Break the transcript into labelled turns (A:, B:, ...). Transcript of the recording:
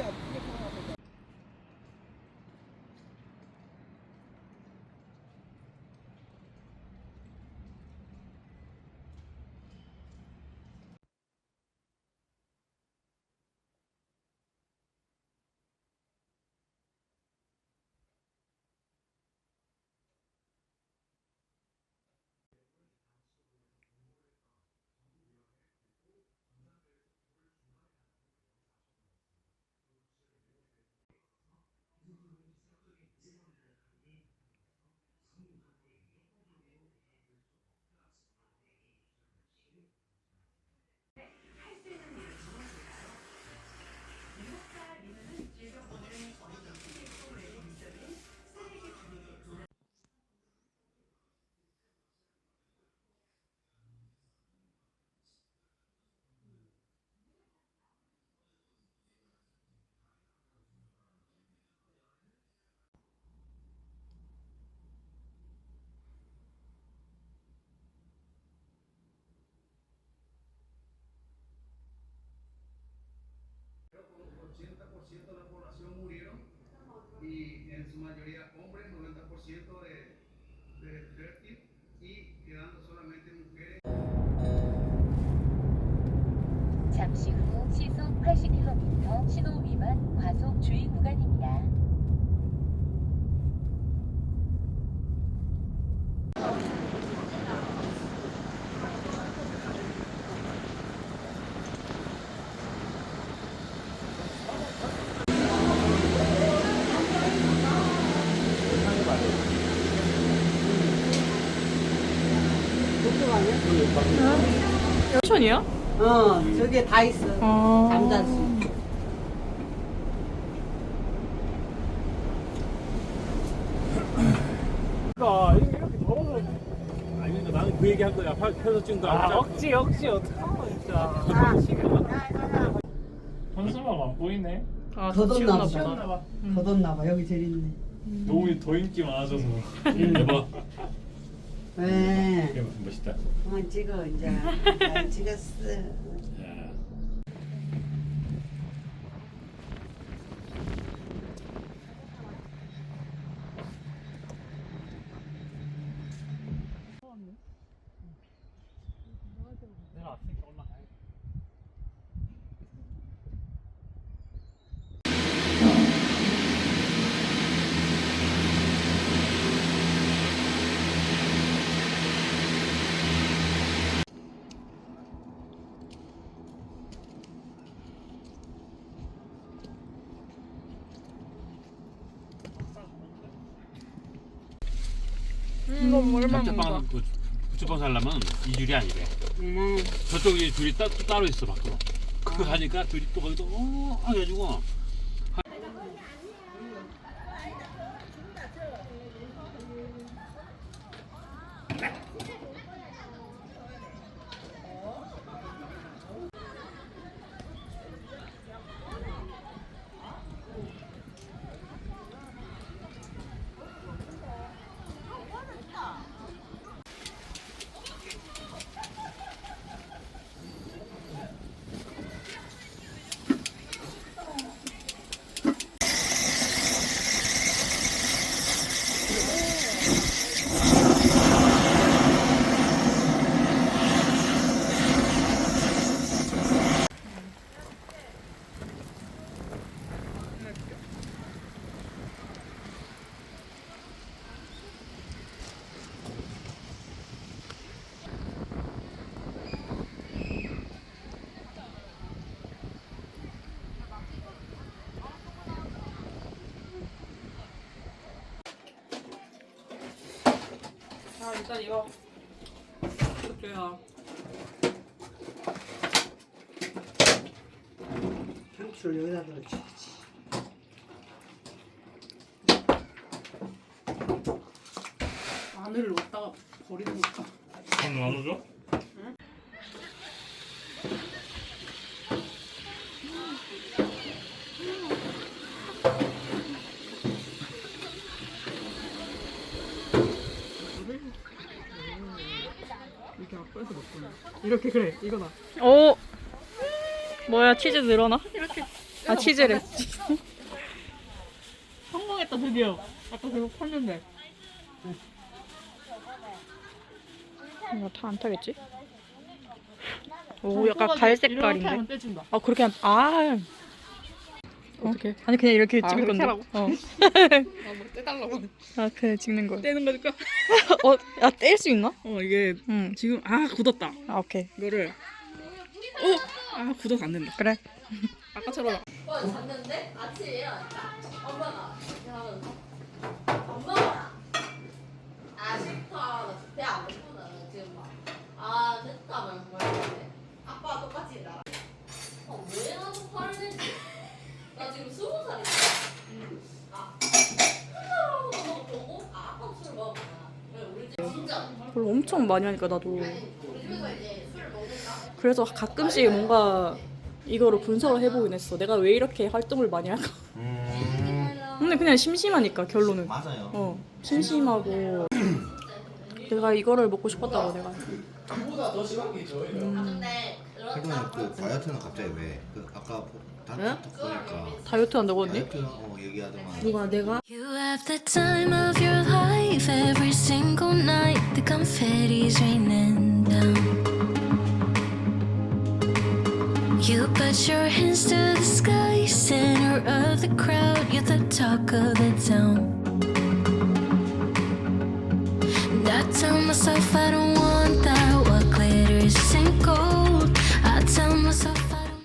A: Yeah. 80km 신호 위반 과속 주의 구간입니다.
B: 천이야?
C: 어, 저게 다 있어.
B: 아.
C: 잠자수.
D: 아, 이게 이렇게 더워서. 아니, 근데 나는 그 얘기 한 거야. 파- 편서 찍은 거안
B: 아,
D: 하자.
B: 억지, 억지, 어떡하노, 진짜.
D: 현수막 안 보이네.
B: 아,
C: 걷었나
B: 지웠나
C: 보다.
B: 보다.
C: 걷었나 봐. 여기 제일 있네.
D: 너무 더 인기 많아져서. 대박.
C: 왜?
D: 멋있다.
C: 그만 찍어, 이제. 잘 찍었어.
D: 야. 내가 앞에 올라 가야
B: 음, 얼마
E: 부추빵 그 부추빵 살려면 이 줄이 아니래.
C: 음.
E: 저쪽에 줄이 따, 또 따로 있어 밖으로. 그거 가니까 줄이 또 거기도 어 해가지고 Thank you.
B: 아, 일단 이거. 이렇게 해야.
C: 상추를 여기다 넣어줘야지.
B: 마늘을 넣었다가 버리는 거.
D: 한 나눠줘?
B: 이렇게 앞에서 먹구나. 이렇게 그래, 이거다. 오! 뭐야, 치즈 늘어나? 이렇게.
F: 아 치즈를.
B: 성공했다 드디어. 아까 계속 팠는데.
F: 이거 다 안 타겠지? 오 약간 갈 색깔인데.
B: 하면 떼진다.
F: 아 그렇게 한 아. 어떻게? 아니 그냥 이렇게
B: 아,
F: 찍을 건데.
B: 하라고?
F: 어.
B: 아뭐 떼달라고.
F: 아 그냥 찍는 거야.
B: 떼는 거니까.
F: 어, 야뗄수 있나?
B: 어 이게
F: 응.
B: 지금 아 굳었다.
F: 아 오케이.
B: 이거를. 어? 아 굳어서 안 된다.
F: 그래.
B: 아까처럼.
G: 어, 잤는데 아침에 일어났다. 엄마가 먹어라. 아 싫다. 나배안 고프다. 나 지금 막. 아 됐다. 막 뭐였는데. 아빠 똑같이 나. 어, 왜 나도 화를 내지? 나 지금 스무 살이야. 아, 스무 살하고 보고 아, 아빠 술 먹었구나. 왜 우리 집 진짜
F: 별로 엄청 많이 하니까 나도. 그래서 가끔씩 뭔가 이거를 분석을 해보긴 했어. 내가 왜 이렇게 활동을 많이 할까? 근데 그냥 심심하니까 결론은.
H: 맞아요.
F: 어 심심하고 내가 이거를 먹고 싶었다고 내가.
H: 보 다 더 심한 게 저예요.
G: 아 근데
H: 최근에
G: 그렇다고
H: 그 다이어트는 갑자기 왜? 그 아까 다이어트 보니까
F: 다이어트 한다고 언니?
H: 다이어트 어 얘기하더만.
F: 누가 내가?
I: You have the time of your life every single night. The confetti's raining down. You put your hands to the sky, center of the crowd. You're the talk of the town. And I tell myself I don't